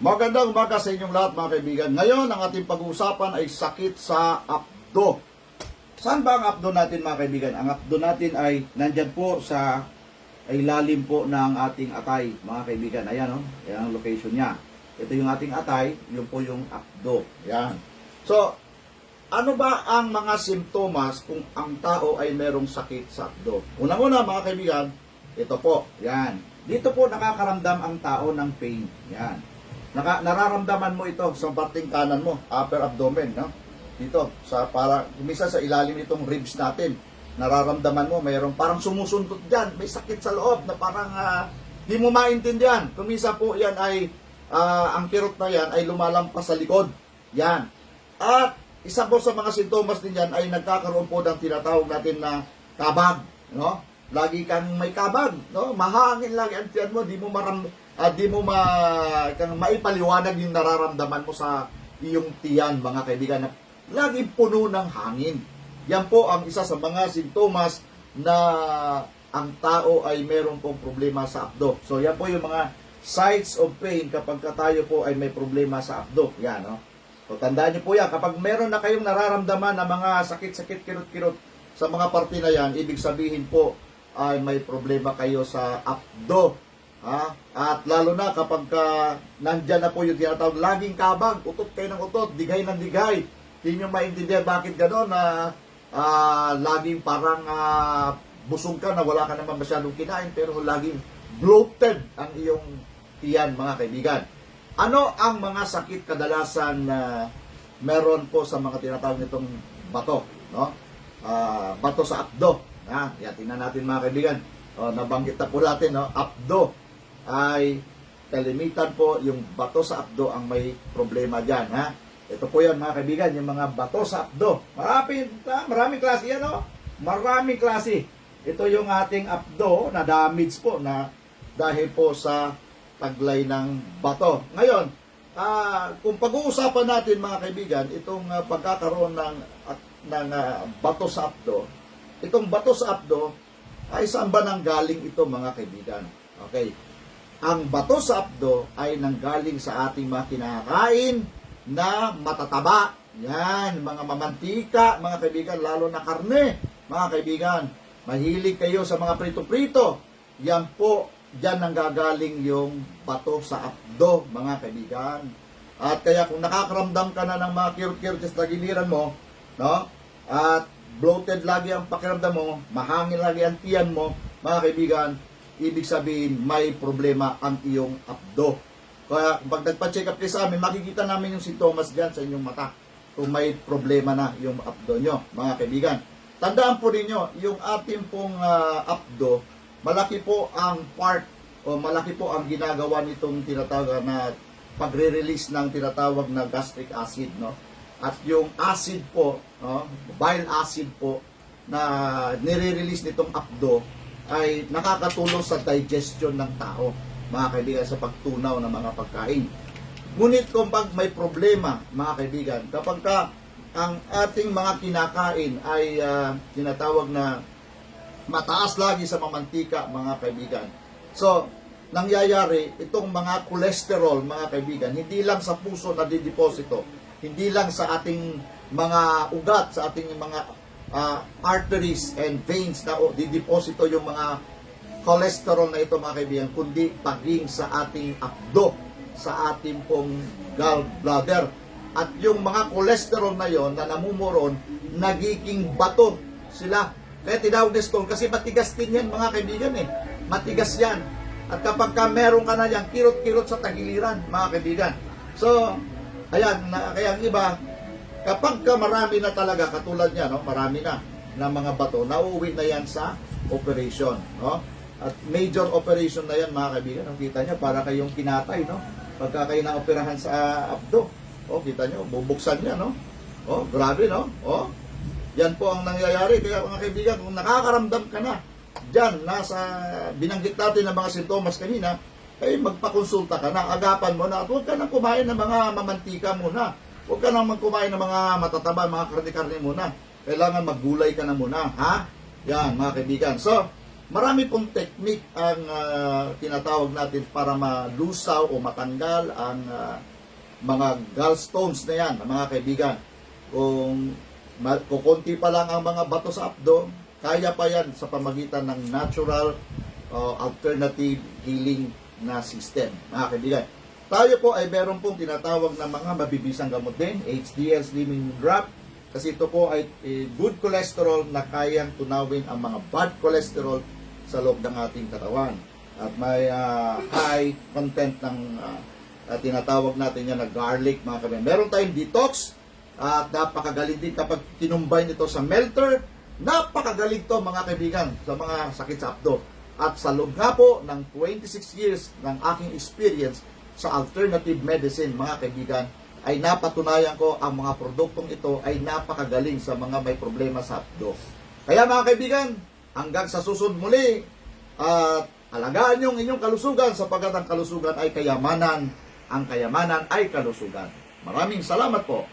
Magandang umaga sa inyong lahat mga kaibigan. Ngayon, ang ating pag-uusapan ay sakit sa apdo. Saan ba ang apdo natin mga kaibigan? Ang apdo natin ay nandyan po sa ilalim po ng ating atay mga kaibigan. Ayan oh, yan ang location niya. Ito yung ating atay, yun po yung apdo. Yan. So, ano ba ang mga simptomas kung ang tao ay merong sakit sa apdo? Unang-una mga kaibigan, ito po, yan. Dito po nakakaramdam ang tao ng pain. Yan. Naka, nararamdaman mo ito sa parting kanan mo, upper abdomen, no? Dito, sa para umisa sa ilalim nitong ribs natin. Nararamdaman mo mayroong parang sumusuntot diyan, may sakit sa loob na parang di mo maintindihan. Kumisa po 'yan ay ah, ang kirot na 'yan ay lumalampas sa likod. Yan. At isa po sa mga sintomas din yan ay nagkakaroon po ng tinatawag natin na kabag, no? Lagi kang may kabag, no? Mahangin lagi ang tiyan mo, di mo maram ah, di mo ma kang maipaliwanag yung nararamdaman mo sa iyong tiyan, mga kaibigan, na lagi puno ng hangin. Yan po ang isa sa mga sintomas na ang tao ay meron pong problema sa abdo. So yan po yung mga signs of pain kapag ka tayo po ay may problema sa abdo. Yan, no? So tandaan niyo po yan, kapag meron na kayong nararamdaman na mga sakit-sakit, kirot-kirot sa mga parte na yan, ibig sabihin po ay may problema kayo sa abdo. Ha? At lalo na kapag ka nandyan na po yung tinatawag laging kabag, utot kayo ng utot, digay ng digay. Hindi nyo maintindihan bakit gano'n na ah, laging parang ah, busog ka na wala ka naman masyadong kinain pero laging bloated ang iyong tiyan mga kaibigan. Ano ang mga sakit kadalasan na meron po sa mga tinatawag nitong bato, no? Ah, bato sa abdo. Ha? Yan, tingnan natin mga kaibigan. O, nabanggit na po natin, no? Abdo ay kalimitan po yung bato sa abdo ang may problema dyan, ha? Ito po yan mga kaibigan, yung mga bato sa abdo. Marami, ha? maraming klase yan, no? Maraming klase. Ito yung ating abdo na damage po na dahil po sa taglay ng bato. Ngayon, ah, kung pag-uusapan natin mga kaibigan, itong ah, pagkakaroon ng, at, ng ah, bato sa abdo, itong bato sa abdo, ay saan ba nanggaling ito mga kaibigan? Okay. Ang bato sa abdo ay nanggaling sa ating mga kinakain na matataba. Yan, mga mamantika, mga kaibigan, lalo na karne, mga kaibigan. Mahilig kayo sa mga prito-prito. Yan po, diyan nanggagaling yung bato sa abdo, mga kaibigan. At kaya kung nakakaramdam ka na ng mga kirot-kirot sa tagiliran mo, no? At bloated lagi ang pakiramdam mo, mahangin lagi ang tiyan mo, mga kaibigan, ibig sabihin may problema ang iyong abdo. Kaya pag nagpa-check up kayo sa amin, makikita namin yung sintomas dyan sa inyong mata kung may problema na yung abdo nyo, mga kaibigan. Tandaan po ninyo, yung ating pong ah, abdo, malaki po ang part o malaki po ang ginagawa nitong tinatawag na pagre-release ng tinatawag na gastric acid, no? At yung acid po, no, bile acid po na nire-release nitong abdo ay nakakatulong sa digestion ng tao, mga kaibigan, sa pagtunaw ng mga pagkain. Ngunit kung pag may problema, mga kaibigan, kapag ka ang ating mga kinakain ay ah, tinatawag na mataas lagi sa mamantika, mga kaibigan. So, nangyayari, itong mga cholesterol, mga kaibigan, hindi lang sa puso na dideposito, hindi lang sa ating mga ugat, sa ating mga ah, arteries and veins na o, dideposito yung mga cholesterol na ito, mga kaibigan, kundi paging sa ating abdo, sa ating pong gallbladder. At yung mga cholesterol na yon na namumuron, nagiging bato sila. Kaya tinawag na stone kasi matigas din yan mga kaibigan eh. Matigas yan. At kapag ka meron ka na yan, kirot-kirot sa tagiliran mga kaibigan. So, ayan, na, kaya ang iba, kapag ka marami na talaga, katulad niya, no, marami na na mga bato, nauuwi na yan sa operation. No? At major operation na yan mga kaibigan. Ang kita niya, para kayong kinatay. No? Pagka kayo na-operahan sa abdo. O, kita niyo, bubuksan niya. No? O, grabe, no? O, yan po ang nangyayari. Kaya mga kaibigan, kung nakakaramdam ka na, dyan, nasa, binanggit natin ng mga sintomas kanina, ay magpakonsulta ka na, agapan mo na, at huwag ka nang kumain ng mga mamantika muna. Huwag ka nang magkumain ng mga matataba, mga karne-karne muna. Kailangan maggulay ka na muna, ha? Yan, mga kaibigan. So, Marami pong technique ang ah, tinatawag natin para malusaw o matanggal ang ah, mga gallstones na yan, mga kaibigan. Kung kukunti pa lang ang mga bato sa abdo, kaya pa yan sa pamagitan ng natural uh, alternative healing na system, mga kaibigan. Tayo po ay meron pong tinatawag na mga mabibisang gamot din, HDL Slimming Drop, kasi ito po ay eh, good cholesterol na kayang tunawin ang mga bad cholesterol sa loob ng ating katawan. At may ah, high content ng ah, tinatawag natin yan na garlic, mga kaibigan. Meron tayong detox, at napakagaling din kapag tinumbay nito sa melter. Napakagaling to mga kaibigan sa mga sakit sa abdo. At sa nga po ng 26 years ng aking experience sa alternative medicine mga kaibigan, ay napatunayan ko ang mga produktong ito ay napakagaling sa mga may problema sa abdo. Kaya mga kaibigan, hanggang sa susunod muli, at alagaan yung inyong kalusugan sapagkat ang kalusugan ay kayamanan, ang kayamanan ay kalusugan. Maraming salamat po.